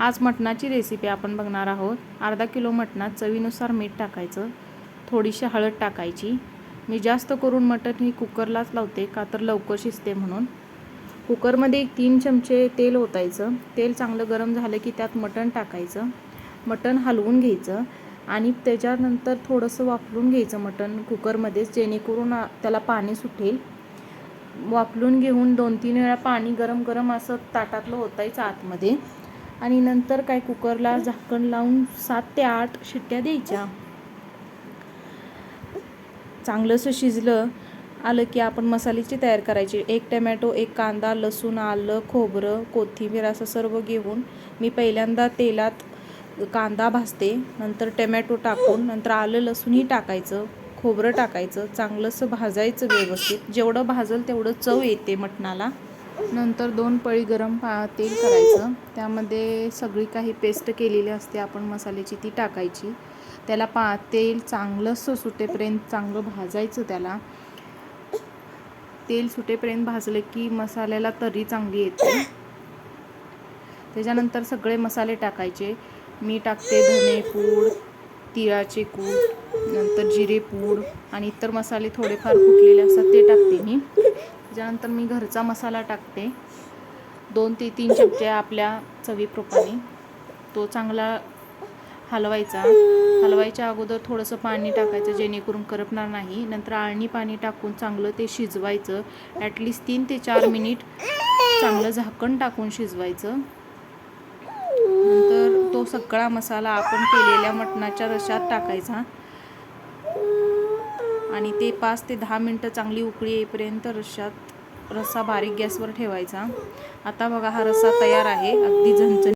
आज मटणाची रेसिपी आपण बघणार आहोत. अर्धा किलो मटणात चवीनुसार मीठ टाकायचं. थोडीशी हळद टाकायची. मी जास्त करून मटण ही कुकरलाच लावते का तर लवकर शिजते म्हणून. कुकरमध्ये एक तीन चमचे तेल ओतायचं. तेल चांगलं गरम झालं की त्यात मटण टाकायचं. मटण हलवून घ्यायचं आणि त्याच्यानंतर थोडंसं वाफलून घ्यायचं मटण कुकरमध्येच जेणेकरून त्याला पाणी सुटेल. वाफलून घेऊन दोन तीन वेळा पाणी गरम गरम असं ताटातलं होतायचं आतमध्ये. आणि नंतर काय कुकरला झाकण लावून सात ते आठ शिट्ट्या द्यायच्या. चांगलंसं शिजलं आलं की आपण मसाल्याची तयार करायची. एक टमॅटो एक कांदा लसूण आलं खोबरं कोथिंबीर असं सर्व घेऊन मी पहिल्यांदा तेलात कांदा भाजते. नंतर टमॅटो टाकून नंतर आलं लसूणही टाकायचं खोबरं टाकायचं चांगलंसं भाजायचं व्यवस्थित. जेवढं भाजल तेवढं चव येते मटणाला. नंतर दोन पळी गरम पा तेल करायचं. त्यामध्ये सगळी काही पेस्ट केलेली असते आपण मसाल्याची ती टाकायची. त्याला पा तेल चांगलंसं सुटेपर्यंत चांगलं भाजायचं त्याला. तेल सुटेपर्यंत भाजले की मसाल्याला तरी चांगली येते. त्याच्यानंतर सगळे मसाले टाकायचे. मी टाकते धने पूड तिळाचे कूड नंतर जिरे पूड आणि इतर मसाले थोडेफार फुटलेले असतात ते टाकते मी. त्याच्यानंतर मी घरचा मसाला टाकते. दोन ते तीन चमचे आपल्या चवीप्रमाणे तो चांगला हलवायचा. हलवायच्या अगोदर थोडंसं पाणी टाकायचं जेणेकरून करपणार नाही. नंतर आळणी पाणी टाकून चांगलं ते शिजवायचं. ॲटलिस्ट तीन ते चार मिनिट चांगलं झाकण टाकून शिजवायचं. नंतर तो सगळा मसाला आपण केलेल्या मटणाच्या रशात टाकायचा. आणि ते पाच ते दहा मिनटं चांगली उकळी येईपर्यंत रश्शात रस्सा बारीक गॅसवर ठेवायचा. आता बघा हा रस्सा तयार आहे. अगदी झणझण